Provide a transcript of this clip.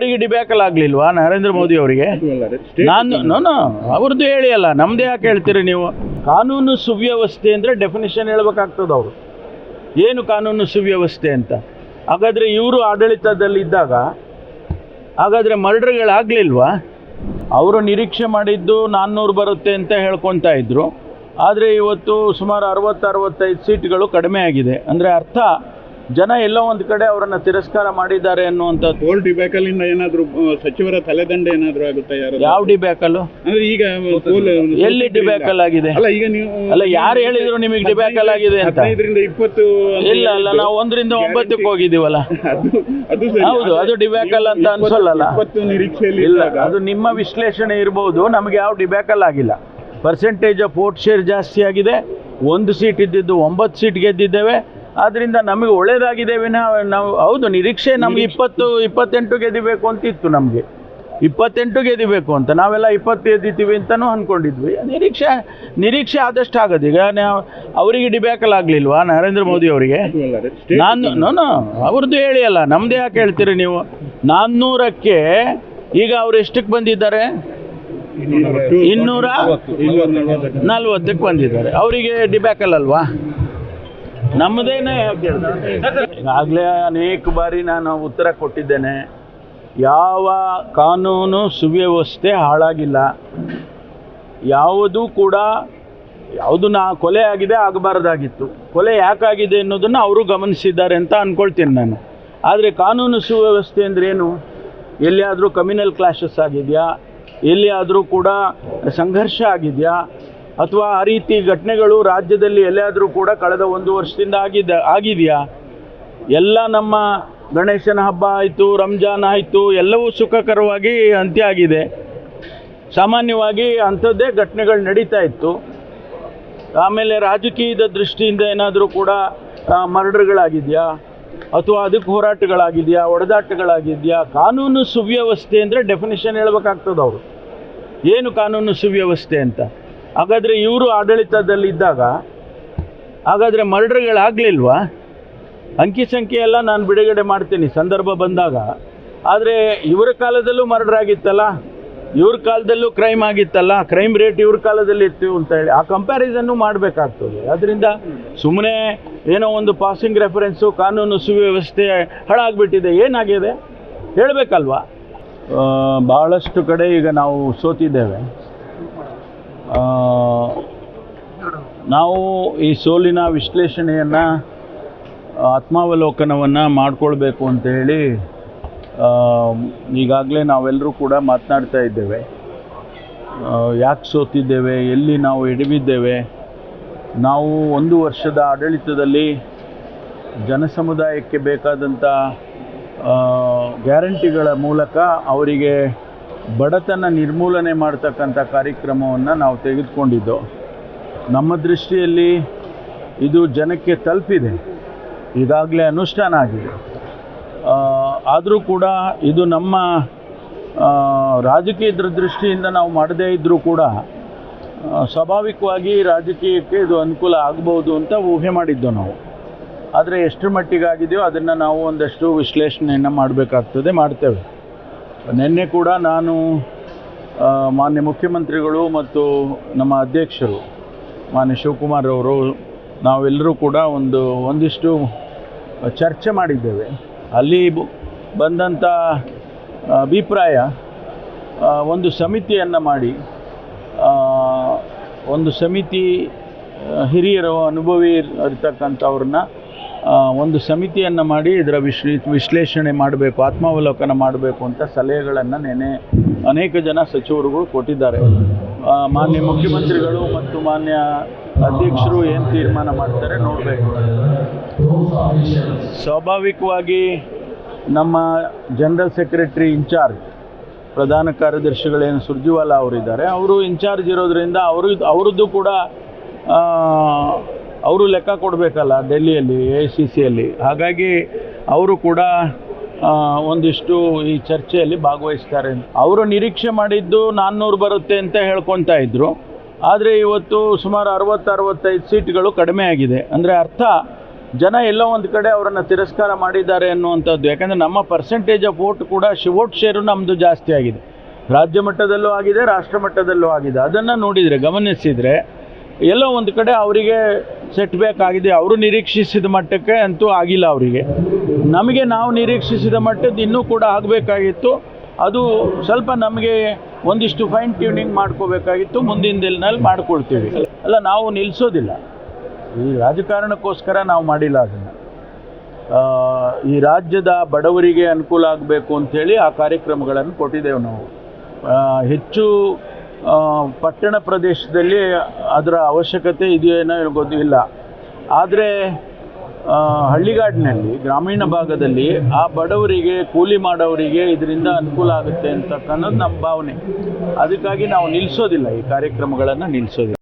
ಅವರಿಗೆ ಡಿಬ್ಯಾಕಲ್ ಆಗ್ಲಿಲ್ವಾ ನರೇಂದ್ರ ಮೋದಿ ಅವರಿಗೆ? ನಾನು ಅವ್ರದ್ದು ಹೇಳಿ ಅಲ್ಲ ನಮ್ದೇ ಯಾಕೆ ಹೇಳ್ತೀರಿ ನೀವು? ಕಾನೂನು ಸುವ್ಯವಸ್ಥೆ ಅಂದರೆ ಡೆಫಿನೇಷನ್ ಹೇಳ್ಬೇಕಾಗ್ತದೆ ಅವರು. ಏನು ಕಾನೂನು ಸುವ್ಯವಸ್ಥೆ ಅಂತ? ಹಾಗಾದರೆ ಇವರು ಆಡಳಿತದಲ್ಲಿದ್ದಾಗ ಹಾಗಾದರೆ ಮರ್ಡರ್ಗಳಾಗಲಿಲ್ವಾ? ಅವರು ನಿರೀಕ್ಷೆ ಮಾಡಿದ್ದು ನಾನ್ನೂರು ಬರುತ್ತೆ ಅಂತ ಹೇಳ್ಕೊತಾ ಇದ್ರು. ಆದರೆ ಇವತ್ತು ಸುಮಾರು ಅರವತ್ತು ಅರವತ್ತೈದು ಸೀಟ್ಗಳು ಕಡಿಮೆ ಆಗಿದೆ. ಅಂದರೆ ಅರ್ಥ ಜನ ಎಲ್ಲೋ ಒಂದು ಕಡೆ ಅವರನ್ನು ತಿರಸ್ಕಾರ ಮಾಡಿದ್ದಾರೆ ಅನ್ನುವಂತ ಟೋಲ್ ಡಿಬ್ಯಾಕಲ್ ಇಂದ ಏನಾದ್ರು ಸಚಿವರ ತಲೆದಂಡ ಏನಾದ್ರು ಆಗುತ್ತೆ ಯಾರು ಯಾವ ಡಿಬ್ಯಾಕಲ್ ಅಂದ್ರೆ ಈಗ ಎಲ್ಲಿ ಡಿಬ್ಯಾಕಲ್ ಆಗಿದೆ? ಅಲ್ಲ ಈಗ ನೀವು ಅಲ್ಲ ಯಾರು ಹೇಳಿದ್ರು ನಿಮಗೆ ಡಿಬ್ಯಾಕಲ್ ಆಗಿದೆ ಅಂತ? ಹದಿನೈದರಿಂದ ಇಪ್ಪತ್ತು ಇಲ್ಲ ಅಲ್ಲ ನಾವು ಒಂದರಿಂದ ಒಂಬತ್ತಕ್ಕೆ ಹೋಗಿದ್ದೀವಲ್ಲ. ಅದು ಅದು ಸರಿ. ಹೌದು, ಅದು ಡಿಬ್ಯಾಕಲ್ ಅಂತ ಅನ್ಸೋಲ್ಲ? ಇಪ್ಪತ್ತು ನಿರೀಕ್ಷೆಯಲ್ಲಿ ಇಲ್ಲ ಅದು ನಿಮ್ಮ ವಿಶ್ಲೇಷಣೆ ಇರಬಹುದು ನಮಗೆ ಯಾವ ಡಿಬ್ಯಾಕಲ್ ಆಗಿಲ್ಲ. ಪರ್ಸೆಂಟೇಜ್ ಆಫ್ ವೋಟ್ ಶೇರ್ ಜಾಸ್ತಿ ಆಗಿದೆ ಒಂದು ಸೀಟ್ ಇದ್ದಿದ್ದು ಒಂಬತ್ತು ಸೀಟ್ ಗೆದ್ದಿದ್ದೇವೆ ಆದ್ದರಿಂದ ನಮಗೆ ಒಳ್ಳೇದಾಗಿದೆ ವಿನಃ ನಾವು ಹೌದು ನಿರೀಕ್ಷೆ ನಮ್ಗೆ ಇಪ್ಪತ್ತು ಇಪ್ಪತ್ತೆಂಟು ಗೆದಿಬೇಕು ಅಂತ ಇತ್ತು ನಮಗೆ. ಇಪ್ಪತ್ತೆಂಟು ಗೆದಿಬೇಕು ಅಂತ ನಾವೆಲ್ಲ ಇಪ್ಪತ್ತು ಗೆದ್ದಿತೀವಿ ಅಂತಲೂ ಅಂದ್ಕೊಂಡಿದ್ವಿ ನಿರೀಕ್ಷೆ ನಿರೀಕ್ಷೆ ಆದಷ್ಟು ಆಗೋದು. ಈಗ ನಾವು ಅವರಿಗೆ ಡಿಬ್ಯಾಕಲ್ ಆಗಲಿಲ್ವಾ ನರೇಂದ್ರ ಮೋದಿ ಅವರಿಗೆ? ನಾನು ನಾನು ಅವ್ರದ್ದು ಹೇಳಿ ಅಲ್ಲ ನಮ್ದು ಯಾಕೆ ಹೇಳ್ತೀರಿ ನೀವು? ನಾನ್ನೂರಕ್ಕೆ ಈಗ ಅವ್ರು ಎಷ್ಟಕ್ಕೆ ಬಂದಿದ್ದಾರೆ? ಇನ್ನೂರ ಇನ್ನೂರ ನಲವತ್ತು. ನಲ್ವತ್ತಕ್ಕೆ ಬಂದಿದ್ದಾರೆ. ಅವರಿಗೆ ಡಿಬ್ಯಾಕಲ್ ಅಲ್ವಾ? ನಮ್ಮದೇನೆ ಈಗಾಗಲೇ ಅನೇಕ ಬಾರಿ ನಾನು ಉತ್ತರ ಕೊಟ್ಟಿದ್ದೇನೆ. ಯಾವ ಕಾನೂನು ಸುವ್ಯವಸ್ಥೆ ಹಾಳಾಗಿಲ್ಲ. ಯಾವುದೂ ಕೂಡ ಯಾವುದು ನಾ ಕೊಲೆ ಆಗಿದೆ ಆಗಬಾರ್ದಾಗಿತ್ತು. ಕೊಲೆ ಯಾಕಾಗಿದೆ ಅನ್ನೋದನ್ನು ಅವರು ಗಮನಿಸಿದ್ದಾರೆ ಅಂತ ಅಂದ್ಕೊಳ್ತೀನಿ ನಾನು. ಆದರೆ ಕಾನೂನು ಸುವ್ಯವಸ್ಥೆ ಅಂದ್ರೆ ಏನು? ಎಲ್ಲಿಯಾದರೂ ಕಮ್ಯುನಲ್ ಕ್ಲಾಶಸ್ ಆಗಿದೆಯಾ? ಎಲ್ಲಿಯಾದರೂ ಕೂಡ ಸಂಘರ್ಷ ಆಗಿದೆಯಾ? ಅಥವಾ ಆ ರೀತಿ ಘಟನೆಗಳು ರಾಜ್ಯದಲ್ಲಿ ಎಲ್ಲಿಯಾದರೂ ಕೂಡ ಕಳೆದ ಒಂದು ವರ್ಷದಿಂದ ಆಗಿದ್ದ ಆಗಿದೆಯಾ? ಎಲ್ಲ ನಮ್ಮ ಗಣೇಶನ ಹಬ್ಬ ಆಯಿತು, ರಂಜಾನ್ ಆಯಿತು, ಎಲ್ಲವೂ ಸುಖಕರವಾಗಿ ಅಂತ್ಯ ಆಗಿದೆ. ಸಾಮಾನ್ಯವಾಗಿ ಅಂಥದ್ದೇ ಘಟನೆಗಳು ನಡೀತಾ ಇತ್ತು. ಆಮೇಲೆ ರಾಜಕೀಯದ ದೃಷ್ಟಿಯಿಂದ ಏನಾದರೂ ಕೂಡ ಮರ್ಡರ್ಗಳಾಗಿದೆಯಾ? ಅಥವಾ ಅದಕ್ಕೆ ಹೋರಾಟಗಳಾಗಿದೆಯಾ? ಒಡೆದಾಟಗಳಾಗಿದೆಯಾ? ಕಾನೂನು ಸುವ್ಯವಸ್ಥೆ ಅಂದರೆ ಡೆಫಿನಿಷನ್ ಹೇಳ್ಬೇಕಾಗ್ತದೆ ಅವರು. ಏನು ಕಾನೂನು ಸುವ್ಯವಸ್ಥೆ ಅಂತ? ಹಾಗಾದರೆ ಇವರು ಆಡಳಿತದಲ್ಲಿದ್ದಾಗ, ಹಾಗಾದರೆ ಮರ್ಡರ್ಗಳಾಗಲಿಲ್ವಾ? ಅಂಕಿ ಸಂಖ್ಯೆ ಎಲ್ಲ ನಾನು ಬಿಡುಗಡೆ ಮಾಡ್ತೀನಿ ಸಂದರ್ಭ ಬಂದಾಗ. ಆದರೆ ಇವರ ಕಾಲದಲ್ಲೂ ಮರ್ಡರ್ ಆಗಿತ್ತಲ್ಲ? ಇವ್ರ ಕಾಲದಲ್ಲೂ ಕ್ರೈಮ್ ಆಗಿತ್ತಲ್ಲ? ಕ್ರೈಮ್ ರೇಟ್ ಇವ್ರ ಕಾಲದಲ್ಲಿ ಇತ್ತು ಅಂತ ಹೇಳಿ. ಆ ಕಂಪ್ಯಾರಿಸನ್ನು ಮಾಡಬೇಕಾಗ್ತದೆ. ಅದರಿಂದ ಸುಮ್ಮನೆ ಏನೋ ಒಂದು ಪಾಸಿಂಗ್ ರೆಫರೆನ್ಸು ಕಾನೂನು ಸುವ್ಯವಸ್ಥೆ ಹಾಳಾಗ್ಬಿಟ್ಟಿದೆ. ಏನಾಗಿದೆ? ಹೇಳಬೇಕಲ್ವಾ? ಭಾಳಷ್ಟು ಕಡೆ ಈಗ ನಾವು ಸೋತಿದ್ದೇವೆ. ನಾವು ಈ ಸೋಲಿನ ವಿಶ್ಲೇಷಣೆಯನ್ನು ಆತ್ಮಾವಲೋಕನವನ್ನು ಮಾಡಿಕೊಳ್ಬೇಕು ಹೇಳಿ ಈಗಾಗಲೇ ನಾವೆಲ್ಲರೂ ಕೂಡ ಮಾತನಾಡ್ತಾ ಇದ್ದೇವೆ. ಯಾಕೆ ಸೋತಿದ್ದೇವೆ, ಎಲ್ಲಿ ನಾವು ಎಡವಿದ್ದೇವೆ, ನಾವು ಒಂದು ವರ್ಷದ ಆಡಳಿತದಲ್ಲಿ ಜನಸಮುದಾಯಕ್ಕೆ ಬೇಕಾದಂಥ ಗ್ಯಾರಂಟಿಗಳ ಮೂಲಕ ಅವರಿಗೆ ಬಡತನ ನಿರ್ಮೂಲನೆ ಮಾಡ್ತಕ್ಕಂಥ ಕಾರ್ಯಕ್ರಮವನ್ನು ನಾವು ತೆಗೆದುಕೊಂಡಿದ್ದು, ನಮ್ಮ ದೃಷ್ಟಿಯಲ್ಲಿ ಇದು ಜನಕ್ಕೆ ತಲುಪಿದೆ, ಈಗಾಗಲೇ ಅನುಷ್ಠಾನ ಆಗಿದೆ. ಆದರೂ ಕೂಡ ಇದು ನಮ್ಮ ರಾಜಕೀಯದ ದೃಷ್ಟಿಯಿಂದ ನಾವು ಮಾಡದೇ ಇದ್ದರೂ ಕೂಡ ಸ್ವಾಭಾವಿಕವಾಗಿ ರಾಜಕೀಯಕ್ಕೆ ಇದು ಅನುಕೂಲ ಆಗ್ಬೋದು ಅಂತ ಊಹೆ ಮಾಡಿದ್ದು ನಾವು. ಆದರೆ ಎಷ್ಟು ಮಟ್ಟಿಗೆ ಆಗಿದೆಯೋ ಅದನ್ನು ನಾವು ಒಂದಷ್ಟು ವಿಶ್ಲೇಷಣೆಯನ್ನು ಮಾಡಬೇಕಾಗ್ತದೆ, ಮಾಡ್ತೇವೆ. ನಿನ್ನೆ ಕೂಡ ನಾನು ಮಾನ್ಯ ಮುಖ್ಯಮಂತ್ರಿಗಳು ಮತ್ತು ನಮ್ಮ ಅಧ್ಯಕ್ಷರು, ಮಾನ್ಯ ಶಿವಕುಮಾರ್ ಅವರು, ನಾವೆಲ್ಲರೂ ಕೂಡ ಒಂದು, ಒಂದಿಷ್ಟು ಚರ್ಚೆ ಮಾಡಿದ್ದೇವೆ. ಅಲ್ಲಿ ಬಂದಂಥ ಅಭಿಪ್ರಾಯ ಒಂದು ಸಮಿತಿಯನ್ನು ಮಾಡಿ ಒಂದು ಸಮಿತಿ ಹಿರಿಯರು, ಅನುಭವಿ ಇರ್- ಇರ್ತಕ್ಕಂಥವ್ರನ್ನ ಒಂದು ಸಮಿತಿಯನ್ನು ಮಾಡಿ ಇದರ ವಿಶ್ಲೇ, ವಿಶ್ಲೇಷಣೆ ಮಾಡಬೇಕು, ಆತ್ಮಾವಲೋಕನ ಮಾಡಬೇಕು ಅಂತ ಸಲಹೆಗಳನ್ನು ನೆನೆ ಅನೇಕ ಜನ ಸಚಿವರುಗಳು ಕೊಟ್ಟಿದ್ದಾರೆ. ಮಾನ್ಯ ಮುಖ್ಯಮಂತ್ರಿಗಳು ಮತ್ತು ಮಾನ್ಯ ಅಧ್ಯಕ್ಷರು ಏನು ತೀರ್ಮಾನ ಮಾಡ್ತಾರೆ ನೋಡಬೇಕು. ಸ್ವಾಭಾವಿಕವಾಗಿ ನಮ್ಮ ಜನರಲ್ ಸೆಕ್ರೆಟರಿ ಇನ್ಚಾರ್ಜ್, ಪ್ರಧಾನ ಕಾರ್ಯದರ್ಶಿಗಳೇನು ಸುರ್ಜಿವಾಲಾ ಅವರಿದ್ದಾರೆ, ಅವರು ಇನ್ಚಾರ್ಜ್ ಇರೋದ್ರಿಂದ ಅವರು, ಅವರದ್ದು ಕೂಡ ಅವರು ಲೆಕ್ಕ ಕೊಡಬೇಕಲ್ಲ ಡೆಲ್ಲಿಯಲ್ಲಿ ಎ ಸಿ ಸಿಯಲ್ಲಿ ಹಾಗಾಗಿ ಅವರು ಕೂಡ ಒಂದಿಷ್ಟು ಈ ಚರ್ಚೆಯಲ್ಲಿ ಭಾಗವಹಿಸ್ತಾರೆ. ಅವರು ನಿರೀಕ್ಷೆ ಮಾಡಿದ್ದು ನಾನ್ನೂರು ಬರುತ್ತೆ ಅಂತ ಹೇಳ್ಕೊತಾ ಇದ್ದರು ಆದರೆ ಇವತ್ತು ಸುಮಾರು ಅರವತ್ತು, ಅರವತ್ತೈದು ಸೀಟ್ಗಳು ಕಡಿಮೆ ಆಗಿದೆ. ಅಂದರೆ ಅರ್ಥ, ಜನ ಎಲ್ಲೋ ಒಂದು ಕಡೆ ಅವರನ್ನು ತಿರಸ್ಕಾರ ಮಾಡಿದ್ದಾರೆ ಅನ್ನುವಂಥದ್ದು. ಯಾಕಂದರೆ ನಮ್ಮ ಪರ್ಸೆಂಟೇಜ್ ಆಫ್ ವೋಟ್ ಕೂಡ ಶಿವೋಟ್ ಶೇರು ನಮ್ಮದು ಜಾಸ್ತಿ ಆಗಿದೆ. ರಾಜ್ಯ ಮಟ್ಟದಲ್ಲೂ ಆಗಿದೆ, ರಾಷ್ಟ್ರ ಮಟ್ಟದಲ್ಲೂ ಆಗಿದೆ. ಅದನ್ನು ನೋಡಿದರೆ, ಗಮನಿಸಿದರೆ, ಎಲ್ಲೋ ಒಂದು ಕಡೆ ಅವರಿಗೆ ಸೆಟ್ ಆಗಿದೆ ಅವರು ನಿರೀಕ್ಷಿಸಿದ ಮಟ್ಟಕ್ಕೆ ಅಂತೂ ಆಗಿಲ್ಲ ಅವರಿಗೆ. ನಮಗೆ ನಾವು ನಿರೀಕ್ಷಿಸಿದ ಮಟ್ಟದ್ದು ಇನ್ನೂ ಕೂಡ ಆಗಬೇಕಾಗಿತ್ತು. ಅದು ಸ್ವಲ್ಪ ನಮಗೆ ಒಂದಿಷ್ಟು ಫೈನ್ ಟ್ಯೂನಿಂಗ್ ಮಾಡ್ಕೋಬೇಕಾಗಿತ್ತು. ಮುಂದಿನ ದಿನದಲ್ಲಿ ಮಾಡ್ಕೊಳ್ತೀವಿ. ಅಲ್ಲ, ನಾವು ನಿಲ್ಲಿಸೋದಿಲ್ಲ ಈ ರಾಜಕಾರಣಕ್ಕೋಸ್ಕರ ನಾವು ಮಾಡಿಲ್ಲ ಅದನ್ನು. ಈ ರಾಜ್ಯದ ಬಡವರಿಗೆ ಅನುಕೂಲ ಆಗಬೇಕು ಅಂಥೇಳಿ ಆ ಕಾರ್ಯಕ್ರಮಗಳನ್ನು ಕೊಟ್ಟಿದ್ದೇವೆ ನಾವು. ಹೆಚ್ಚು ಪಟ್ಟಣ ಪ್ರದೇಶದಲ್ಲಿ ಅದರ ಅವಶ್ಯಕತೆ ಇದೆಯೇನೋ ಗೊತ್ತಿಲ್ಲ ಆದರೆ ಹಳ್ಳಿಗಾಡಿನಲ್ಲಿ, ಗ್ರಾಮೀಣ ಭಾಗದಲ್ಲಿ ಆ ಬಡವರಿಗೆ, ಕೂಲಿ ಮಾಡೋವರಿಗೆ ಇದರಿಂದ ಅನುಕೂಲ ಆಗುತ್ತೆ ಅಂತಕ್ಕನ್ನೋದು ನಮ್ಮ ಭಾವನೆ. ಅದಕ್ಕಾಗಿ ನಾವು ನಿಲ್ಲಿಸೋದಿಲ್ಲ ಈ ಕಾರ್ಯಕ್ರಮಗಳನ್ನು ನಿಲ್ಲಿಸೋದಿಲ್ಲ